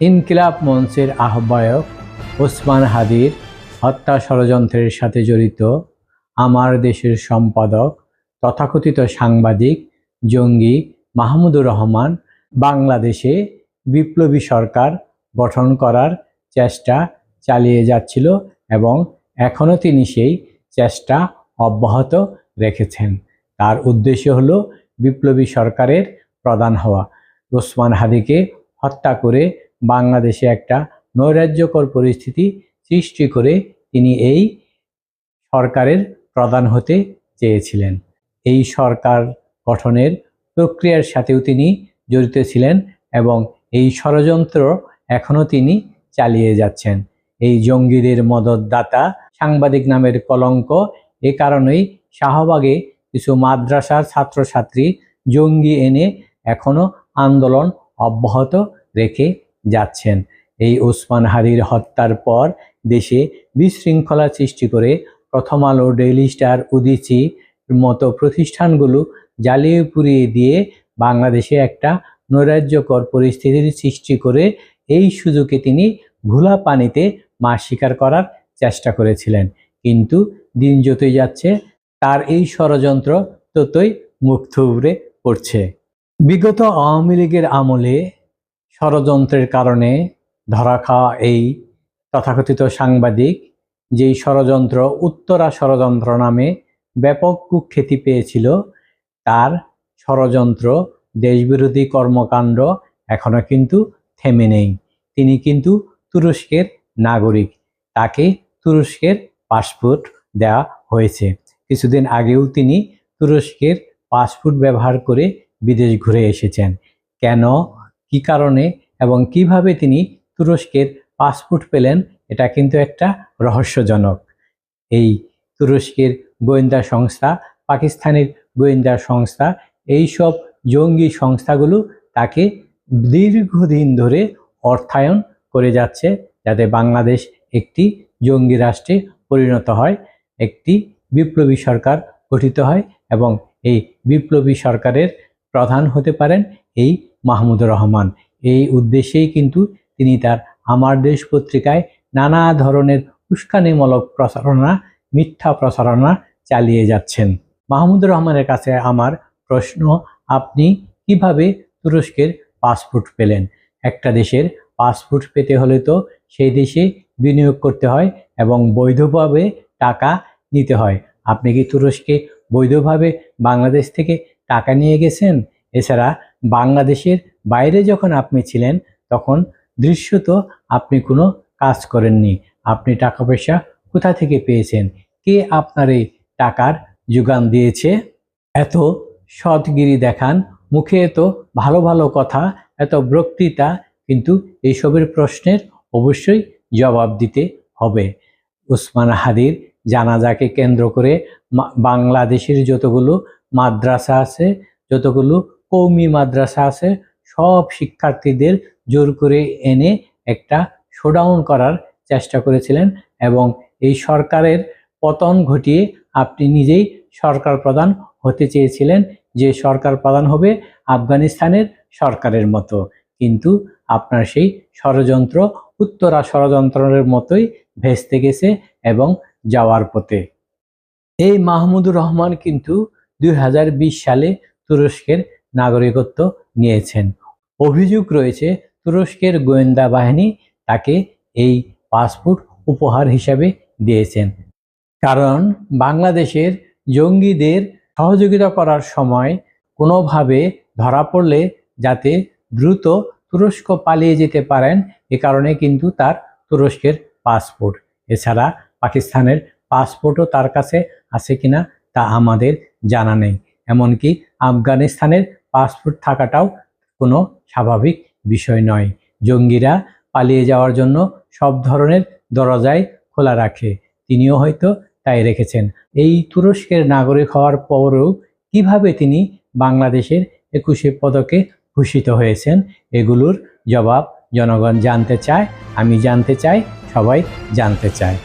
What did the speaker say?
ইনকিলাব মঞ্চের আহ্বায়ক ওসমান হাদির হত্যা ষড়যন্ত্রের সাথে জড়িত আমার দেশের সম্পাদক তথাকথিত সাংবাদিক জঙ্গি মাহমুদুর রহমান বাংলাদেশে বিপ্লবী সরকার গঠন করার চেষ্টা চালিয়ে যাচ্ছিল এবং এখনও তিনি সেই চেষ্টা অব্যাহত রেখেছেন। তার উদ্দেশ্য হল বিপ্লবী সরকারের প্রধান হওয়া। ওসমান হাদিকে হত্যা করে বাংলাদেশে একটা নৈরাজ্যকর পরিস্থিতি সৃষ্টি করে তিনি এই সরকারের প্রধান হতে চেয়েছিলেন। এই সরকার গঠনের প্রক্রিয়ার সাথেও তিনি জড়িত ছিলেন এবং এই ষড়যন্ত্র এখনও তিনি চালিয়ে যাচ্ছেন। এই জঙ্গিদের মদতদাতা সাংবাদিক নামের কলঙ্ক এ কারণেই শাহবাগে কিছু মাদ্রাসার ছাত্রছাত্রী জঙ্গি এনে এখনও আন্দোলন অব্যাহত রেখে যাচ্ছেন। এই ওসমান হারির হত্যার পর দেশে বিশৃঙ্খলা সৃষ্টি করে প্রথম আলো ডেইলি স্টার উদিচি মতো প্রতিষ্ঠানগুলো জ্বালিয়ে পুড়িয়ে দিয়ে বাংলাদেশে একটা নৈরাজ্যকর পরিস্থিতির সৃষ্টি করে এই সুযোগে তিনি ঘোলা পানিতে মাছ শিকার করার চেষ্টা করেছিলেন। কিন্তু দিন যতই যাচ্ছে, তার এই ষড়যন্ত্র ততই মুখ থুবড়ে পড়ছে। বিগত আওয়ামী লীগের আমলে ষড়যন্ত্রের কারণে ধরা খাওয়া এই তথাকথিত সাংবাদিক, যেই ষড়যন্ত্র উত্তরা ষড়যন্ত্র নামে ব্যাপক কুখ্যাতি পেয়েছিল, তার ষড়যন্ত্র দেশবিরোধী কর্মকাণ্ড এখনও কিন্তু থেমে নেই। তিনি কিন্তু তুরস্কের নাগরিক। তাকে তুরস্কের পাসপোর্ট দেওয়া হয়েছে। কিছুদিন আগেও তিনি তুরস্কের পাসপোর্ট ব্যবহার করে বিদেশ ঘুরে এসেছেন। কেন কি কারণে এবং কীভাবে তিনি তুরস্কের পাসপোর্ট পেলেন, এটা কিন্তু একটা রহস্যজনক। এই তুরস্কের গোয়েন্দা সংস্থা, পাকিস্তানের গোয়েন্দা সংস্থা এই সব জঙ্গি সংস্থাগুলো তাকে দীর্ঘদিন ধরে অর্থায়ন করে যাচ্ছে, যাতে বাংলাদেশ একটি জঙ্গি রাষ্ট্রে পরিণত হয়, একটি বিপ্লবী সরকার গঠিত হয় এবং এই বিপ্লবী সরকারের প্রধান হতে পারেন এই মাহমুদুর রহমান। এই উদ্দেশ্যেই কিন্তু তিনি তার আমার দেশ পত্রিকায় নানা ধরনের উস্কানিমূলক প্রচারণা, মিথ্যা প্রচারণা চালিয়ে যাচ্ছেন। মাহমুদুর রহমানের কাছে আমার প্রশ্ন, আপনি কীভাবে তুরস্কের পাসপোর্ট পেলেন? একটা দেশের পাসপোর্ট পেতে হলে তো সেই দেশে বিনিয়োগ করতে হয় এবং বৈধভাবে টাকা নিতে হয়। আপনি কি তুরস্কে বৈধভাবে বাংলাদেশ থেকে টাকা নিয়ে গেছেন। এছাড়া বাংলাদেশের বাইরে যখন আপনি ছিলেন, তখন দৃশ্যত আপনি কোনো কাজ করেননি। আপনি টাকা পয়সা কোথা থেকে পেয়েছেন? কে আপনার এই টাকার যোগান দিয়েছে? এত সৎগিরি দেখান, মুখে এত ভালো ভালো কথা, এত বক্তৃতা, কিন্তু এইসবের প্রশ্নের অবশ্যই জবাব দিতে হবে। উসমান হাদির জানাজাকে কেন্দ্র করে বাংলাদেশের যতগুলো মাদ্রাসা আছে, যতগুলো কৌমি মাদ্রাসা আছে, সব শিক্ষার্থীদের জোর করে এনে একটা শোডাউন করার চেষ্টা করেছিলেন এবং এই সরকারের পতন ঘটিয়ে আপনি নিজেই সরকার প্রধান হতে চেয়েছিলেন যে সরকার প্রধান হবে আফগানিস্তানের সরকারের মতো। কিন্তু আপনার সেই ষড়যন্ত্র, উত্তরা ষড়যন্ত্রের মতোই ভেস্তে গেছে এবং যাওয়ার পথে। এই মাহমুদুর রহমান কিন্তু দুই হাজার বিশ সালে তুরস্কের নাগরিকত্ব নিয়েছেন। অভিযোগ রয়েছে, তুরস্কের গোয়েন্দা বাহিনী তাকে এই পাসপোর্ট উপহার হিসাবে দিয়েছেন। কারণ বাংলাদেশের জঙ্গিদের সহযোগিতা করার সময় কোনোভাবে ধরা পড়লে যাতে দ্রুত তুরস্ক পালিয়ে যেতে পারেন, এ কারণে কিন্তু তার তুরস্কের পাসপোর্ট। এছাড়া পাকিস্তানের পাসপোর্টও তার কাছে আছে কিনা তা আমাদের জানা নেই। এমনকি আফগানিস্তানের পাসপোর্ট থাকাটাও কোনো স্বাভাবিক বিষয় নয়। জঙ্গিরা পালিয়ে যাওয়ার জন্য সব ধরনের দরজায় খোলা রাখে। তিনিও হয়তো তাই রেখেছেন। এই তুরস্কের নাগরিক হওয়ার পরেও কীভাবে তিনি বাংলাদেশের একুশে পদকে ভূষিত হয়েছেন, এগুলোর জবাব জনগণ জানতে চায়, আমি জানতে চাই, সবাই জানতে চায়।